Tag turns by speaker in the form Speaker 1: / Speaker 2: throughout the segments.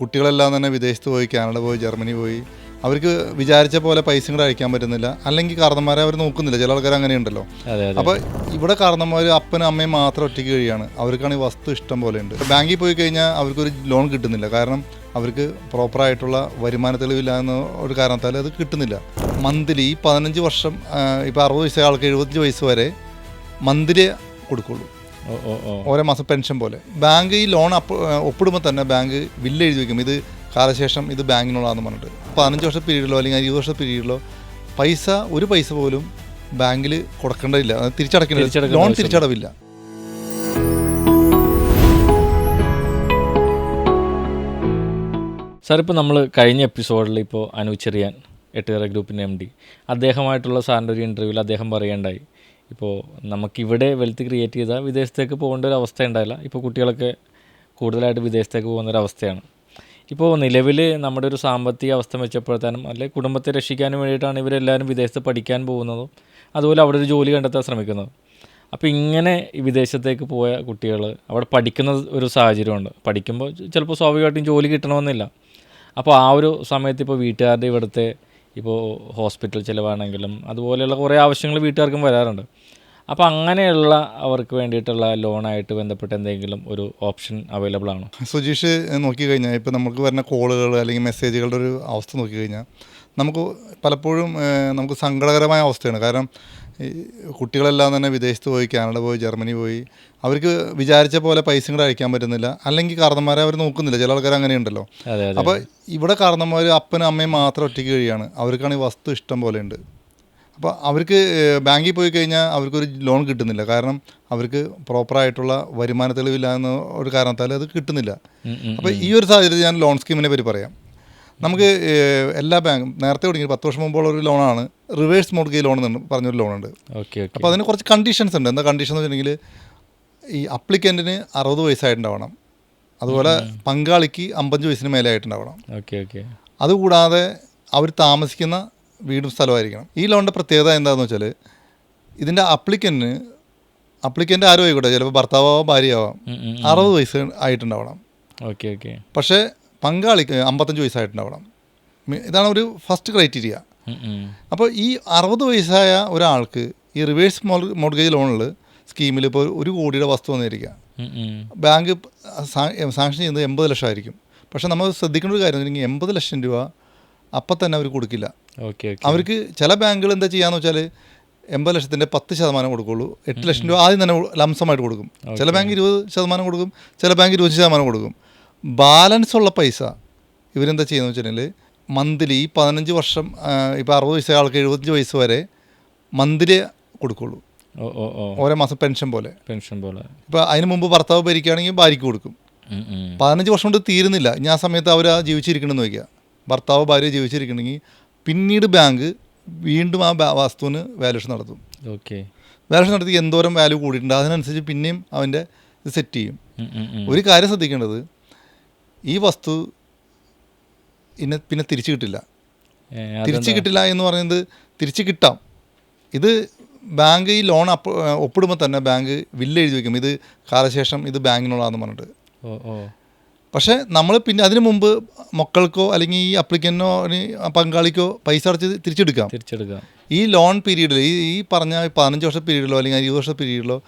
Speaker 1: കുട്ടികളെല്ലാം തന്നെ വിദേശത്ത് പോയി കാനഡ പോയി ജർമ്മനി പോയി. അവർക്ക് വിചാരിച്ച പോലെ പൈസ കൂടെ അയക്കാൻ പറ്റുന്നില്ല. അല്ലെങ്കിൽ കാരണന്മാരെ അവർ നോക്കുന്നില്ല. ചില ആൾക്കാർ അങ്ങനെയുണ്ടല്ലോ. അപ്പോൾ ഇവിടെ കാരണന്മാർ അപ്പനും അമ്മയും മാത്രം ഒറ്റയ്ക്ക് കഴിയാണ്. അവർക്കാണ് ഈ വസ്തു ഇഷ്ടം പോലെ ഉണ്ട്. ബാങ്കിൽ പോയി കഴിഞ്ഞാൽ അവർക്കൊരു ലോൺ കിട്ടുന്നില്ല. കാരണം അവർക്ക് പ്രോപ്പറായിട്ടുള്ള വരുമാന തെളിവില്ല എന്ന ഒരു കാരണത്താൽ അത് കിട്ടുന്നില്ല. മന്ത്ലി ഈ പതിനഞ്ച് വർഷം ഇപ്പോൾ അറുപത് വയസ്സായ ആൾക്ക് എഴുപത്തഞ്ച് വയസ്സ് വരെ മന്ത്ലി കൊടുക്കുള്ളൂ. ഓരോ മാസം പെൻഷൻ പോലെ. ബാങ്ക് ഈ ലോൺ ഒപ്പിടുമ്പോൾ തന്നെ ബാങ്ക് ബില്ല് എഴുതി വെക്കും. ഇത് കാലശേഷം ഇത് ബാങ്കിനുള്ളതാണെന്ന് പറഞ്ഞിട്ട്. പതിനഞ്ച് വർഷ പീരീഡിലോ അല്ലെങ്കിൽ ഇരുപത് വർഷ പീരീഡിലോ പൈസ ഒരു പൈസ പോലും ബാങ്കിൽ കൊടുക്കേണ്ടതില്ല. തിരിച്ചടക്കേണ്ട ലോൺ. തിരിച്ചടവില്ല.
Speaker 2: സാർ ഇപ്പോൾ നമ്മൾ കഴിഞ്ഞ എപ്പിസോഡിൽ ഇപ്പോൾ അനു ചെറിയാൻ എട്ടുകര ഗ്രൂപ്പിന്റെ എം ഡി അദ്ദേഹമായിട്ടുള്ള സാറിന്റെ ഒരു ഇന്റർവ്യൂവിൽ അദ്ദേഹം പറയേണ്ടായി ഇപ്പോൾ നമുക്കിവിടെ വെൽത്ത് ക്രിയേറ്റ് ചെയ്താൽ വിദേശത്തേക്ക് പോകേണ്ട ഒരു അവസ്ഥ ഉണ്ടായില്ല. ഇപ്പോൾ കുട്ടികളൊക്കെ കൂടുതലായിട്ട് വിദേശത്തേക്ക് പോകുന്ന ഒരു അവസ്ഥയാണ്. ഇപ്പോൾ നിലവിൽ നമ്മുടെ ഒരു സാമ്പത്തിക അവസ്ഥ മെച്ചപ്പെടുത്താനും അല്ലെങ്കിൽ കുടുംബത്തെ രക്ഷിക്കാനും വേണ്ടിയിട്ടാണ് ഇവരെല്ലാവരും വിദേശത്ത് പഠിക്കാൻ പോകുന്നതും അതുപോലെ അവിടെ ഒരു ജോലി കണ്ടെത്താൻ ശ്രമിക്കുന്നതും. അപ്പോൾ ഇങ്ങനെ വിദേശത്തേക്ക് പോയ കുട്ടികൾ അവിടെ പഠിക്കുന്ന ഒരു സാഹചര്യമുണ്ട്. പഠിക്കുമ്പോൾ ചിലപ്പോൾ സ്വാഭാവികമായിട്ടും ജോലി കിട്ടണമെന്നില്ല. അപ്പോൾ ആ ഒരു സമയത്ത് ഇപ്പോൾ വീട്ടുകാരുടെ ഇവിടുത്തെ ഇപ്പോൾ ഹോസ്പിറ്റൽ ചിലവാണെങ്കിലും അതുപോലെയുള്ള കുറേ ആവശ്യങ്ങൾ വീട്ടുകാർക്കും വരാറുണ്ട്. അപ്പോൾ അങ്ങനെയുള്ള അവർക്ക് വേണ്ടിയിട്ടുള്ള ലോണായിട്ട് ബന്ധപ്പെട്ട് എന്തെങ്കിലും ഒരു ഓപ്ഷൻ അവൈലബിൾ ആണോ?
Speaker 1: സുജീഷ് നോക്കി കഴിഞ്ഞാൽ ഇപ്പോൾ നമുക്ക് വരുന്ന കോളുകൾ അല്ലെങ്കിൽ മെസ്സേജുകളുടെ ഒരു അവസ്ഥ നോക്കിക്കഴിഞ്ഞാൽ നമുക്ക് പലപ്പോഴും നമുക്ക് സങ്കടകരമായ അവസ്ഥയാണ്. കാരണം ഈ കുട്ടികളെല്ലാം തന്നെ വിദേശത്ത് പോയി കാനഡ പോയി ജർമ്മനി പോയി. അവർക്ക് വിചാരിച്ച പോലെ പൈസ കൂടെ അയക്കാൻ പറ്റുന്നില്ല. അല്ലെങ്കിൽ കാരണന്മാരെ അവർ നോക്കുന്നില്ല. ചില ആൾക്കാർ അങ്ങനെയുണ്ടല്ലോ. അപ്പോൾ ഇവിടെ കാരണന്മാർ അപ്പനും അമ്മയും മാത്രം ഒറ്റയ്ക്ക് കഴിയാണ്. അവർക്കാണ് ഈ വസ്തു ഇഷ്ടം പോലെ ഉണ്ട്. അപ്പോൾ അവർക്ക് ബാങ്കിൽ പോയി കഴിഞ്ഞാൽ അവർക്കൊരു ലോൺ കിട്ടുന്നില്ല. കാരണം അവർക്ക് പ്രോപ്പറായിട്ടുള്ള വരുമാന തെളിവില്ല എന്ന ഒരു കാരണത്താൽ അത് കിട്ടുന്നില്ല. അപ്പോൾ ഈ ഒരു സാഹചര്യത്തിൽ ഞാൻ ലോൺ സ്കീമിനെ പറ്റി പറയാം. നമുക്ക് എല്ലാ ബാങ്കും നേരത്തെ തുടങ്ങി പത്ത് വർഷം മുമ്പുള്ള ഒരു ലോണാണ്. റിവേഴ്സ് മോഡ്ഗേജ് ലോൺ എന്ന് പറഞ്ഞൊരു ലോണുണ്ട്.
Speaker 2: Okay okay.
Speaker 1: അപ്പോൾ അതിന് കുറച്ച് കണ്ടീഷൻസ് ഉണ്ട്. എന്താ കണ്ടീഷൻ എന്ന് വെച്ചിട്ടുണ്ടെങ്കിൽ ഈ അപ്ലിക്കന്റിന് അറുപത് വയസ്സായിട്ടുണ്ടാവണം. അതുപോലെ പങ്കാളിക്ക് അമ്പഞ്ച് വയസ്സിന് മേലെ ആയിട്ടുണ്ടാവണം
Speaker 2: ഓക്കെ ഓക്കെ.
Speaker 1: അതുകൂടാതെ അവർ താമസിക്കുന്ന വീടും സ്ഥലമായിരിക്കണം. ഈ ലോണിന്റെ പ്രത്യേകത എന്താണെന്ന് വെച്ചാൽ ഇതിന്റെ അപ്ലിക്കന്റിന് അപ്ലിക്കന്റ് ആരും ആയിക്കോട്ടെ ചിലപ്പോൾ ഭർത്താവാവാം ഭാര്യയാവാം അറുപത് വയസ്സ് ആയിട്ടുണ്ടാവണം.
Speaker 2: Okay okay.
Speaker 1: പക്ഷേ പങ്കാളിക്ക് അമ്പത്തഞ്ച് വയസ്സായിട്ടുണ്ടാവണം. ഇതാണ് ഒരു ഫസ്റ്റ് ക്രൈറ്റീരിയ. അപ്പോൾ ഈ അറുപത് വയസ്സായ ഒരാൾക്ക് ഈ റിവേഴ്സ് മോഡ്ഗേജ് ലോണിൽ സ്കീമിൽ ഇപ്പോൾ ഒരു കോടിയുടെ വസ്തു വന്നിരിക്കുക. ബാങ്ക് സാങ്ഷൻ ചെയ്യുന്നത് എൺപത് ലക്ഷം ആയിരിക്കും പക്ഷേ നമ്മൾ ശ്രദ്ധിക്കേണ്ട ഒരു കാര്യം എന്ന് എൺപത് ലക്ഷം രൂപ അപ്പം തന്നെ അവർ കൊടുക്കില്ല. അവർക്ക് ചില ബാങ്കുകൾ എന്താ ചെയ്യാന്ന് വെച്ചാൽ എൺപത് ലക്ഷത്തിന്റെ പത്ത് ശതമാനം കൊടുക്കുള്ളൂ. എട്ട് ലക്ഷം രൂപ ആദ്യം തന്നെ ലംസമായിട്ട് കൊടുക്കും. ചില ബാങ്ക് ഇരുപത് ശതമാനം കൊടുക്കും ചില ബാങ്ക് ഇരുപത് ശതമാനം കൊടുക്കും. ബാലൻസ് ഉള്ള പൈസ. ഇവരെന്താ ചെയ്യുന്നത് വെച്ചിട്ടുണ്ടെങ്കിൽ മന്ത്ലി പതിനഞ്ച് വർഷം ഇപ്പോൾ അറുപത് വയസ്സായ ആൾക്ക് എഴുപത്തഞ്ച് വയസ്സ് വരെ മന്ത്ലി കൊടുക്കുള്ളൂ. ഓരോ മാസം പെൻഷൻ പോലെ.
Speaker 2: പെൻഷൻ പോലെ.
Speaker 1: ഇപ്പോൾ അതിന് മുമ്പ് ഭർത്താവ് ഭരിക്കുകയാണെങ്കിൽ ഭാര്യയ്ക്ക് കൊടുക്കും. പതിനഞ്ച് വർഷം കൊണ്ട് തീരുന്നില്ല. ഇനി ആ സമയത്ത് അവർ ആ ജീവിച്ചിരിക്കണമെന്ന് വയ്ക്കുക ഭർത്താവ് ഭാര്യ ജീവിച്ചിരിക്കണമെങ്കിൽ പിന്നീട് ബാങ്ക് വീണ്ടും ആ വസ്തുവിന് വാല്യൂഷൻ നടത്തും.
Speaker 2: ഓക്കെ.
Speaker 1: വാല്യൂഷൻ നടത്തി എന്തോരം വാല്യൂ കൂടിയിട്ടുണ്ട്. അതിനനുസരിച്ച് പിന്നെയും അവന്റെ ഇത് സെറ്റ് ചെയ്യും. ഒരു കാര്യം ശ്രദ്ധിക്കേണ്ടത് ഈ വസ്തു ഇന്നെ പിന്നെ തിരിച്ചു കിട്ടില്ല. തിരിച്ചു കിട്ടില്ല എന്ന് പറയുന്നത് തിരിച്ചു കിട്ടാം. ഇത് ബാങ്ക് ഈ ലോൺ അപ്പ് ഒപ്പിടുമ്പോൾ തന്നെ ബാങ്ക് വില്ല് എഴുതി വെക്കും. ഇത് കാലശേഷം ഇത് ബാങ്കിനുള്ളതാണെന്ന് പറഞ്ഞിട്ട്. പക്ഷേ നമ്മൾ പിന്നെ അതിന് മുമ്പ് മക്കൾക്കോ അല്ലെങ്കിൽ ഈ അപ്ലിക്കനോ പങ്കാളിക്കോ പൈസ അടച്ച് തിരിച്ചെടുക്കാം.
Speaker 2: തിരിച്ചെടുക്കാം.
Speaker 1: ഈ ലോൺ പീരീഡിൽ ഈ ഈ പറഞ്ഞ പതിനഞ്ച് വർഷ പീരീഡിലോ അല്ലെങ്കിൽ ഇരുപത് വർഷ പീരീഡിലോ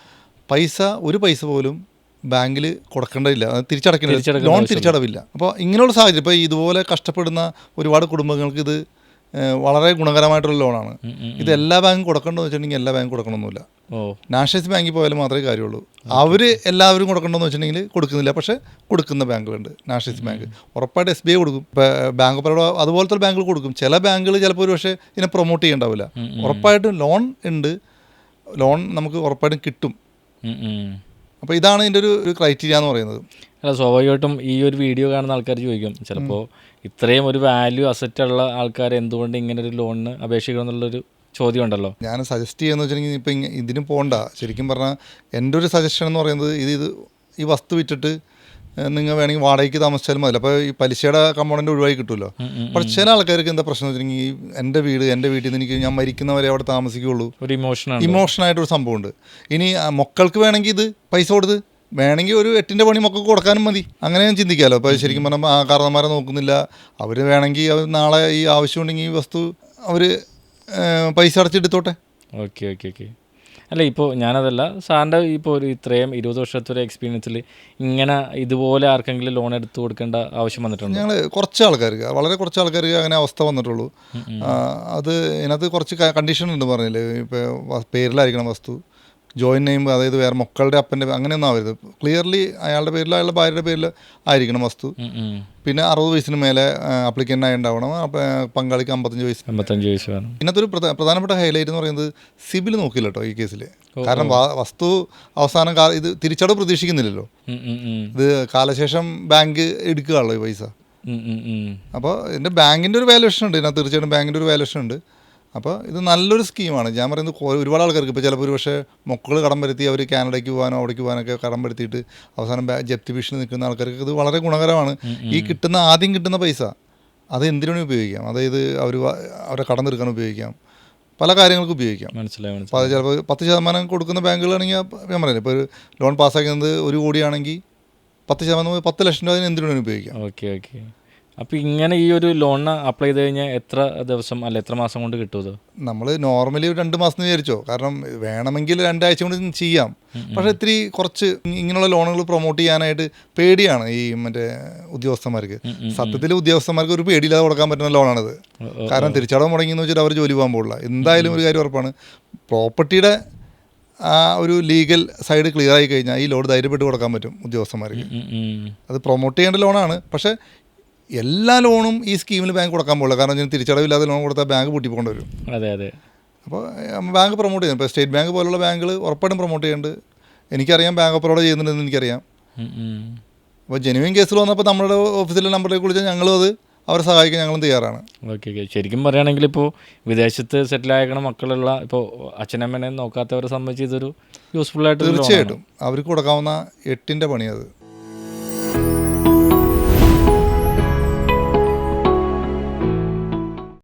Speaker 1: പൈസ ഒരു പൈസ പോലും ബാങ്കിൽ കൊടുക്കേണ്ടതില്ല. തിരിച്ചടക്കേണ്ട ലോൺ. തിരിച്ചടവില്ല. അപ്പോൾ ഇങ്ങനെയുള്ള സാഹചര്യം ഇപ്പോൾ ഇതുപോലെ കഷ്ടപ്പെടുന്ന ഒരുപാട് കുടുംബങ്ങൾക്ക് ഇത് വളരെ ഗുണകരമായിട്ടുള്ള ലോണാണ്. ഇത് എല്ലാ ബാങ്കും കൊടുക്കണമെന്ന് വെച്ചിട്ടുണ്ടെങ്കിൽ എല്ലാ ബാങ്കും കൊടുക്കണമെന്നില്ല നാഷണലൈസ് ബാങ്കിൽ പോയാലും മാത്രമേ കാര്യമുള്ളൂ. അവർ എല്ലാവരും കൊടുക്കണമെന്ന് വെച്ചിട്ടുണ്ടെങ്കിൽ കൊടുക്കുന്നില്ല. പക്ഷേ കൊടുക്കുന്ന ബാങ്കുകളുണ്ട് നാഷണലൈസ് ബാങ്ക്. ഉറപ്പായിട്ട് എസ് ബി ഐ കൊടുക്കും. ഇപ്പം ബാങ്ക് ബറോഡ അതുപോലത്തെ ബാങ്കുകൾ കൊടുക്കും. ചില ബാങ്കുകൾ ചിലപ്പോൾ ഒരു പക്ഷേ ഇതിനെ പ്രൊമോട്ട് ചെയ്യണ്ടാവില്ല. ഉറപ്പായിട്ടും ലോൺ ഉണ്ട്. ലോൺ നമുക്ക് ഉറപ്പായിട്ടും കിട്ടും. അപ്പോൾ ഇതാണ് ഇതിന്റെ ഒരു ഒരു ക്രൈറ്റീരിയ എന്ന് പറയുന്നത്.
Speaker 2: അല്ല സ്വാഭാവികമായിട്ടും ഈ ഒരു വീഡിയോ കാണുന്ന ആൾക്കാർ ചോദിക്കും. ചിലപ്പോൾ ഇത്രയും ഒരു വാല്യൂ അസറ്റ് ഉള്ള ആൾക്കാർ എന്തുകൊണ്ട് ഇങ്ങനെ ഒരു ലോണിന് അപേക്ഷിക്കണം എന്നുള്ളൊരു ചോദ്യം ഉണ്ടല്ലോ.
Speaker 1: ഞാൻ സജസ്റ്റ് ചെയ്യുന്ന വെച്ചിട്ടുണ്ടെങ്കിൽ ഇപ്പം ഇതിനും ഇതിന് പോകണ്ട ശരിക്കും പറഞ്ഞാൽ എന്റെ ഒരു സജഷൻ എന്ന് പറയുന്നത് ഇത് ഇത് ഈ വസ്തു വിറ്റിട്ട് നിങ്ങൾ വേണമെങ്കിൽ വാടകയ്ക്ക് താമസിച്ചാലും മതി. അപ്പോൾ ഈ പലിശയുടെ കമ്പോണന്റ് ഒഴിവായി കിട്ടുമല്ലോ. പക്ഷെ ചില ആൾക്കാർക്ക് എന്താ പ്രശ്നം വെച്ചിട്ടുണ്ടെങ്കിൽ എന്റെ വീട് എന്റെ വീട്ടിൽ നിന്ന് എനിക്ക് ഞാൻ മരിക്കുന്നവരെ അവിടെ താമസിക്കുകയുള്ളൂ.
Speaker 2: ഒരു ഇമോഷനാണ്
Speaker 1: ഇമോഷനായിട്ടൊരു സംഭവമുണ്ട്. ഇനി മക്കൾക്ക് വേണമെങ്കിൽ ഇത് പൈസ കൊടുത്ത് വേണമെങ്കിൽ ഒരു എട്ടിന്റെ പണി മക്കൾക്ക് കൊടുക്കാനും മതി. അങ്ങനെ ഞാൻ ചിന്തിക്കാമല്ലോ അപ്പോൾ ശരിക്കും പറഞ്ഞാൽ ആ കാരണന്മാരെ നോക്കുന്നില്ല. അവർ വേണമെങ്കിൽ അവർ നാളെ ഈ ആവശ്യമുണ്ടെങ്കിൽ ഈ വസ്തു അവർ പൈസ അടച്ചെടുത്തോട്ടെ
Speaker 2: ഓക്കെ ഓക്കെ ഓക്കെ. അല്ല ഇപ്പോൾ ഞാനതല്ല. സാറിന്റെ ഇപ്പോൾ ഒരു ഇത്രയും ഇരുപത് വർഷത്തെ ഒരു എക്സ്പീരിയൻസിൽ ഇങ്ങനെ ഇതുപോലെ ആർക്കെങ്കിലും ലോൺ എടുത്ത് കൊടുക്കേണ്ട ആവശ്യം വന്നിട്ടുണ്ട്?
Speaker 1: ഞങ്ങൾ കുറച്ച് ആൾക്കാർക്ക് വളരെ കുറച്ച് ആൾക്കാർക്ക് അങ്ങനെ അവസ്ഥ വന്നിട്ടുള്ളൂ. അത് ഇതിനകത്ത് കുറച്ച് കണ്ടീഷൻ ഉണ്ട് പറഞ്ഞില്ലേ? ഇപ്പോൾ പേരിലായിരിക്കണം വസ്തു. ജോയിൻ നെയിം അതായത് വേറെ മക്കളുടെ അപ്പന്റെ അങ്ങനെയൊന്നും ആവരുത്. ക്ലിയർലി അയാളുടെ പേരിൽ അയാളുടെ ഭാര്യയുടെ പേരിൽ ആയിരിക്കണം വസ്തു. പിന്നെ അറുപത് വയസ്സിന് മേലെ അപ്ലിക്കന്റായി ഉണ്ടാവണം പങ്കാളിക്ക് അമ്പത്തഞ്ച് വയസ്സ്
Speaker 2: അമ്പത്തഞ്ച് വയസ്സ് വേണം.
Speaker 1: ഇന്നത്തെ ഒരു പ്രധാ- പ്രധാനപ്പെട്ട ഹൈലൈറ്റ് എന്ന് പറയുന്നത് സിബിൽ നോക്കില്ല കേട്ടോ ഈ കേസിൽ കാരണം വസ്തു അവസാനം ഇത് തിരിച്ചടവ് പ്രതീക്ഷിക്കുന്നില്ലല്ലോ. ഇത് കാലശേഷം ബാങ്ക് എടുക്കുകയാണല്ലോ ഈ പൈസ. അപ്പോൾ ഇതിന്റെ ബാങ്കിന്റെ ഒരു വാല്യുവേഷൻ ഉണ്ട്. ഇതിനകത്ത് തീർച്ചയായിട്ടും ബാങ്കിന്റെ ഒരു വാല്യുവേഷൻ ഉണ്ട്. അപ്പോൾ ഇത് നല്ലൊരു സ്കീമാണ്. ഞാൻ പറയുന്നത് ഒരുപാട് ആൾക്കാർക്ക് ഇപ്പോൾ ചിലപ്പോൾ ഒരു പക്ഷേ മക്കൾ കടം വരുത്തി അവർ കാനഡയ്ക്ക് പോകാനോ അവിടേക്ക് പോകാനൊക്കെ കടം വരുത്തിയിട്ട് അവസാനം ജപ്തി ഭീഷണി നിൽക്കുന്ന ആൾക്കാർക്ക് ഇത് വളരെ ഗുണകരമാണ്. ഈ കിട്ടുന്ന ആദ്യം കിട്ടുന്ന പൈസ അത് എന്തിനു ഉപയോഗിക്കാം? അതായത് അവർ അവരെ കടം തീർക്കാൻ ഉപയോഗിക്കാം. പല കാര്യങ്ങൾക്കും ഉപയോഗിക്കാം.
Speaker 2: മനസ്സിലായി
Speaker 1: അപ്പോൾ അത് ചിലപ്പോൾ പത്ത് ശതമാനം കൊടുക്കുന്ന ബാങ്കുകളാണെങ്കിൽ ഞാൻ പറയുന്നത് ഇപ്പോൾ ഒരു ലോൺ പാസ്സാക്കുന്നത് ഒരു കോടിയാണെങ്കിൽ പത്ത് ശതമാനം പത്ത് ലക്ഷം രൂപ അതിന് എന്തിനു വേണമെങ്കിലും ഉപയോഗിക്കാം?
Speaker 2: Okay okay. അപ്പോൾ ഇങ്ങനെ ഈ ഒരു ലോണിന് അപ്ലൈ ചെയ്ത് കഴിഞ്ഞാൽ എത്ര ദിവസം അല്ല എത്ര മാസം കൊണ്ട് കിട്ടുമത്
Speaker 1: നമ്മൾ നോർമലി രണ്ട് മാസം വിചാരിച്ചോ. കാരണം വേണമെങ്കിൽ രണ്ടാഴ്ച കൊണ്ട് ചെയ്യാം. പക്ഷേ ഇത്തിരി കുറച്ച് ഇങ്ങനെയുള്ള ലോണുകൾ പ്രൊമോട്ട് ചെയ്യാനായിട്ട് പേടിയാണ് ഈ മറ്റേ ഉദ്യോഗസ്ഥന്മാർക്ക്. സത്യത്തിൽ ഉദ്യോഗസ്ഥന്മാർക്ക് ഒരു പേടിയില്ലാതെ കൊടുക്കാൻ പറ്റുന്ന ലോണാണിത് കാരണം തിരിച്ചടവ് മുടങ്ങിയെന്ന് വെച്ചിട്ട് അവർ ജോലി പോകാൻ പോകില്ല എന്തായാലും ഒരു കാര്യം ഉറപ്പാണ്. പ്രോപ്പർട്ടിയുടെ ആ ഒരു ലീഗൽ സൈഡ് ക്ലിയർ ആയി കഴിഞ്ഞാൽ ഈ ലോഡ് ധൈര്യപ്പെട്ട് കൊടുക്കാൻ പറ്റും ഉദ്യോഗസ്ഥന്മാർക്ക്. അത് പ്രൊമോട്ട് ചെയ്യേണ്ട ലോണാണ് പക്ഷേ എല്ലാ ലോണും ഈ സ്കീമിൽ ബാങ്ക് കൊടുക്കാൻ പോകില്ല കാരണം ഞാൻ തിരിച്ചടവില്ലാതെ ലോൺ കൊടുത്താൽ ബാങ്ക് പൂട്ടിപ്പോകേണ്ടി വരും.
Speaker 2: അതെ അതെ.
Speaker 1: അപ്പോൾ ബാങ്ക് പ്രൊമോട്ട് ചെയ്യുന്നു. ഇപ്പോൾ സ്റ്റേറ്റ് ബാങ്ക് പോലുള്ള ബാങ്കുകൾ ഉറപ്പായിട്ടും പ്രൊമോട്ട് ചെയ്യുന്നുണ്ട്. എനിക്കറിയാം ബാങ്ക് ഓഫ് ബറോഡ ചെയ്യുന്നുണ്ടെന്ന് എനിക്കറിയാം. അപ്പോൾ ജെനുവിൻ കേസിൽ വന്നപ്പോൾ നമ്മുടെ ഓഫീസിലെ നമ്പറിലേക്ക് വിളിച്ചാൽ ഞങ്ങളും അത് അവരെ സഹായിക്കാൻ ഞങ്ങളും തയ്യാറാണ്.
Speaker 2: ഓക്കെ ഓക്കെ ശരിക്കും പറയുകയാണെങ്കിൽ ഇപ്പോൾ വിദേശത്ത് സെറ്റിൽ ആയിരിക്കണ മക്കളുള്ള ഇപ്പോൾ അച്ഛനമ്മനെ നോക്കാത്തവരെ സംബന്ധിച്ച് ഇതൊരു യൂസ്ഫുൾ ആയിട്ട്
Speaker 1: തീർച്ചയായിട്ടും. അവർക്ക് കൊടുക്കാവുന്ന എട്ടിന്റെ പണി അത്.